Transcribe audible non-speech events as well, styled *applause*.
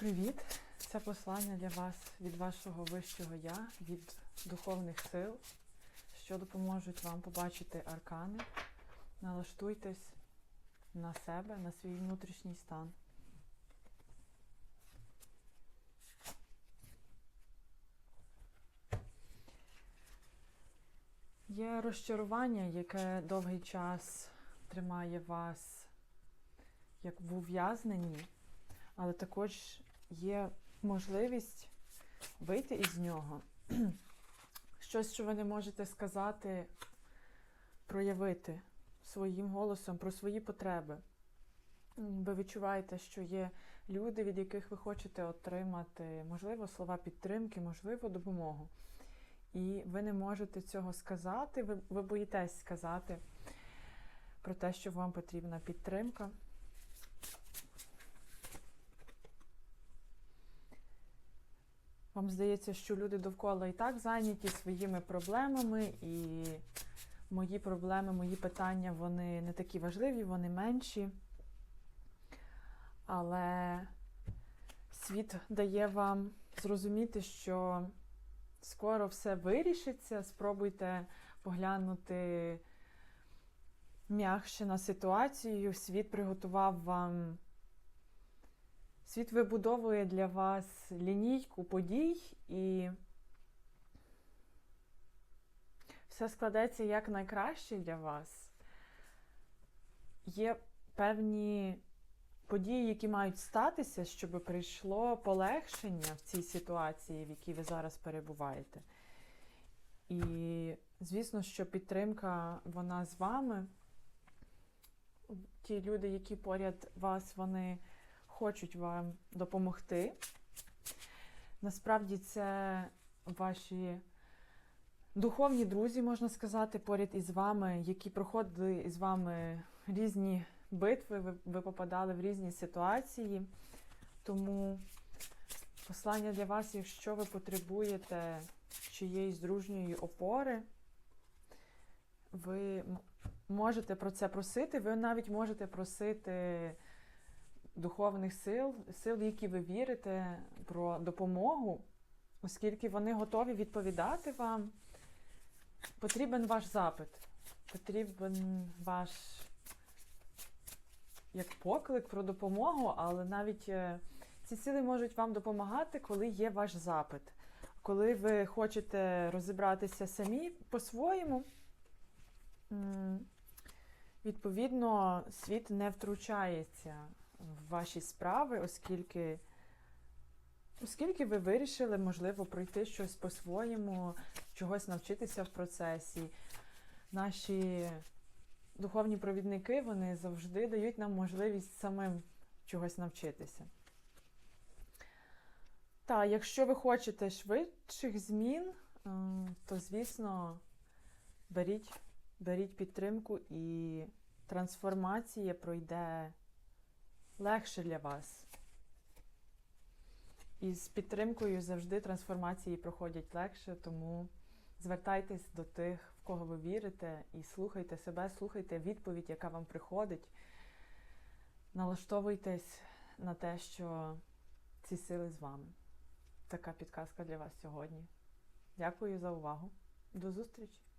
Привіт! Це послання для вас від вашого вищого я, від духовних сил, що допоможуть вам побачити аркани. Налаштуйтесь на себе, на свій внутрішній стан. Є розчарування, яке довгий час тримає вас як в ув'язненні, але також є можливість вийти із нього. *clears throat* Щось, що ви не можете сказати, проявити своїм голосом про свої потреби. Ви відчуваєте, що є люди, від яких ви хочете отримати, можливо, слова підтримки, можливо, допомогу. І ви не можете цього сказати, ви, ви боїтесь сказати про те, що вам потрібна підтримка. Вам здається, що люди довкола і так зайняті своїми проблемами, і мої проблеми, мої питання, вони не такі важливі, вони менші. Але світ дає вам зрозуміти, що скоро все вирішиться. Спробуйте поглянути м'якше на ситуацію. Світ приготував вам. Світ вибудовує для вас лінійку подій, і все складеться як найкраще для вас. Є певні події, які мають статися, щоб прийшло полегшення в цій ситуації, в якій ви зараз перебуваєте. І, звісно, що підтримка вона з вами. Ті люди, які поряд вас, вони хочуть вам допомогти. Насправді, це ваші духовні друзі, можна сказати, поряд із вами, які проходили із вами різні битви, ви, ви попадали в різні ситуації. Тому послання для вас, якщо ви потребуєте чиєїсь дружньої опори, ви можете про це просити, ви навіть можете просити духовних сил, сил, в які ви вірите, про допомогу, оскільки вони готові відповідати вам. Потрібен ваш запит, потрібен ваш як поклик про допомогу, але навіть е, ці сили можуть вам допомагати, коли є ваш запит. Коли ви хочете розібратися самі по-своєму, відповідно, світ не втручається в ваші справи, оскільки, оскільки ви вирішили, можливо, пройти щось по-своєму, чогось навчитися в процесі. Наші духовні провідники вони завжди дають нам можливість самим чогось навчитися. Та, якщо ви хочете швидших змін, ем, то, звісно, беріть, беріть підтримку і трансформація пройде легше для вас. І з підтримкою завжди трансформації проходять легше, тому звертайтесь до тих, в кого ви вірите, і слухайте себе, слухайте відповідь, яка вам приходить. Налаштовуйтесь на те, що ці сили з вами. Така підказка для вас сьогодні. Дякую за увагу. До зустрічі!